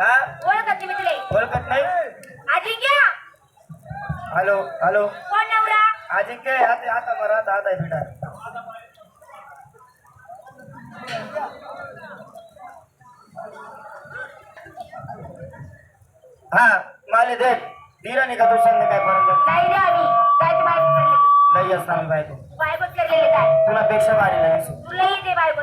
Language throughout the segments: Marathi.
हा? ओळखत नाही अजिंक्य हॅलो हॅलो. कोण नवरा? अजिंक्य हात आता बरं आता हात आहे हा माले दे. दिला नाही का तो संध्या काय पर्यंत नाही रे आम्ही जायची बायको करलेली लई असणार बायको बायकोच करलेली काय? तुला पेक्षा भारी लई तुलाही ते बायको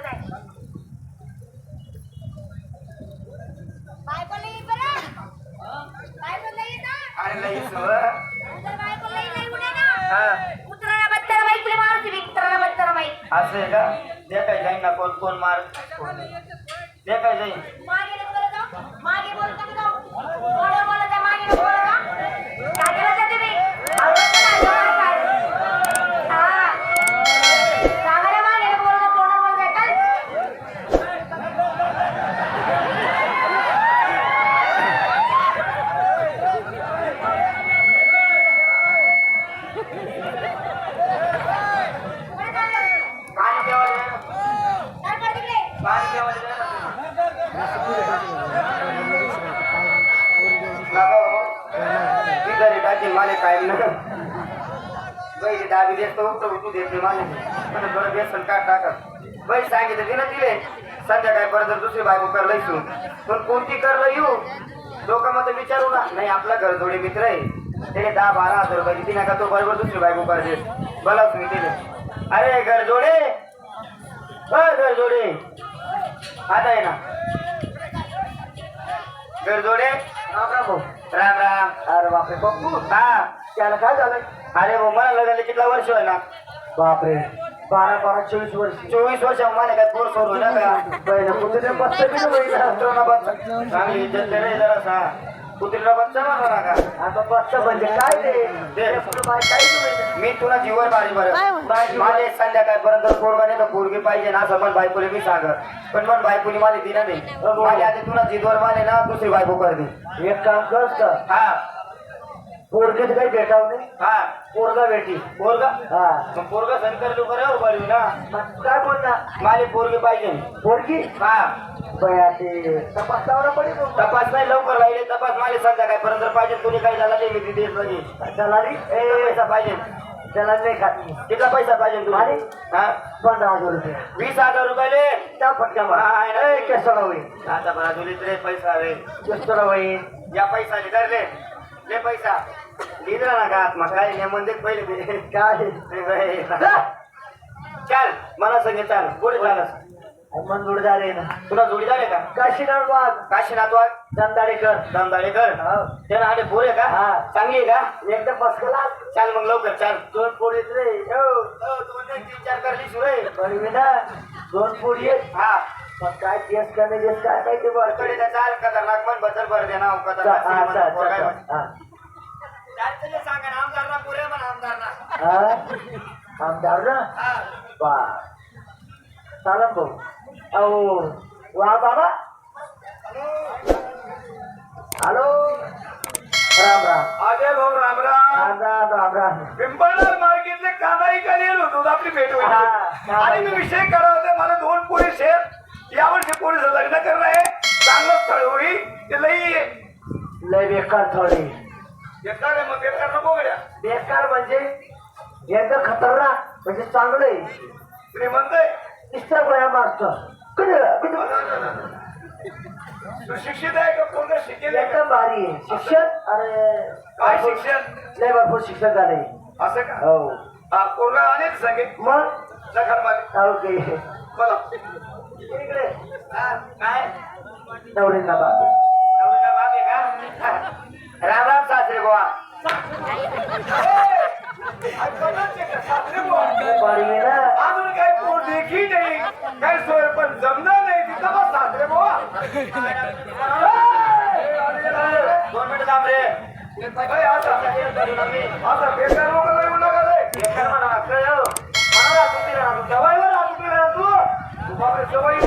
असं आहे का? दे काय जाईन ना कोण कोण मार दे काय जाईन मागे नको बोलत जाऊ. मागे बोलत नको जाऊ. थोडं बोलत जा, मागे नको बोलत जा. जागेला जा तुम्ही. आवडतं ना, जेवण काय? हा. सांगायला मागे नको बोलत जा, तोंडावर बोलत जा, चल. पुढे चाल. पाणी प्यावायला दे ना. चल, पळ तिकडे. पाणी प्यावायला दे ना. नका हो. ती घरी कायम ना. बैल दाबी देतो तू उठू देत नाही माले पण बरं बेसन का टाकत बैल सांगितलं तिनं दिले संध्याकाळपर्यंत दुसरी बायको करलं इथून पण कोणती करलं येऊ लोक मग विचारू ना. नाही आपला घर थोडे मित्र आहे. त्याने दहा बारा हजार रुपये किती नका तो बरोबर दुसरी बायको करते. बोला मी दिले अरे घर जोडे. घर जोडे. आता आहे ना. घर जोडे. राम राम भाऊ राम राम. अरे बापरे बप्पू हा त्याला काय झालं अरे भाऊ मला लग्नाला कितला वर्ष आहे ना बापरे. बारा बारा चोवीस वर्ष. चोवीस वर्ष मला काय पोर सोडू ना का? पहिला कुठे बसतं बी नाही बहिणा. कुत्रीला बच्चा चांगली इज्जत रे जरासा. कुत्रीला बच्चा ना का? आता बसतं म्हणजे काय ते? दे. पुढं बाय काय नाही मी तुला जीवन मारी बरं माझे संध्याकाळपर्यंत पोरगा नाही तर पोरगी पाहिजे ना असं पण बायकोले मी सांगत. पण पण बायकोली मला दिना नाही. माझ्या आधी तुला जिदवर माने ना दुसरी बायको कर दे एक काम कर हा. पोरगेत काही भेटाव नाही? हा. पोरगा भेटी. पोरगा? हा. मग पोरगा संकर लोक रे बरी ना? मग काय बोलता माझे पोरगी पाहिजे. पोरगी? हा. बया ते तपास लावला पडेल मग. तपास नाही लवकर राहिले. तपास माझे संध्याकाळपर्यंत पाहिजे तुला काही झाला नाही मी तिथे लगे दलाली? ए. पैसा पाहिजे. दलाली नाही खात मी. किती पैसा पाहिजे तुला आणि? हा? पंधरा हजार रुपये. वीस हजार रुपये त्या मारा. केसरा होईल आता मला तुला पैसा रे केसरा होईल या पैसा लिधर ले पैसा. लिहिला ना का आत्मा? काय नेमन देत पहिले. काय? चल मला सांगे चाल. पुढे चालस मन जोडदार आहे ना. तुला जोडीदार आहे का? काशीनाथ वाघ. काशीनाथ वाघ? दंदाडेकर. दमदाडेकर हो. त्याला आले पोरे का? हा. चांगली आहे का? एकदम बसकला चाल मग लवकर चाल. दोन पोळी रे. हो. हो, म्हणजे तीन चार करली सुरे बळवी ना दोन पोळी हा. पण काय केस का नाही केस काय काय ते बरं कडे त्या चाल खतरनाक पण बदल दे ना खतरनाक हा, पोरगा आहे. हा. चाल तुला सांगा ना, आमदार ना पुरे पण आमदार ना हा? आमदार ना हा. वा चालन भाऊ. अहो वा बाबा. हॅलो. राम राम. अजय भाऊ रामराम राम. राम राम राम मार्केटले होतो आपली भेट होईल हा, हा. आणि मी विषय करा होते मला दोन पोळी शेत बेकार थोडी. बेकार आहे मग बेकार नको गड्या. बेकार म्हणजे एकदम खतरनाक म्हणजे चांगलं आहे श्रीमंत आहे इष्टा गोया मागतो कधी तू शिक्षित आहे का? पूर्ण शिकेल? एकदम भारी आहे. शिक्षण अरे काय शिक्षण? लय भरपूर शिक्षण झाले असं का? हो. हा पोरगा अनेक सांगे? मग? दखल मागे ओके. बोला. इकडे. हा, काय? नवरींना बाप. राम राम सासरे गोवा अजून काही पोट देखी नाही. काही सोय पण जमणार नाही तिथं बस सासरे बुवा. दोन मिनिट थांब रे. आता. बेकार लोक येऊ नका रे बेकार म्हणा लागतं. मला सुट्टीला राहतो. सवयीवर राहतो तुला राहतो. तू. बापरे, सवयी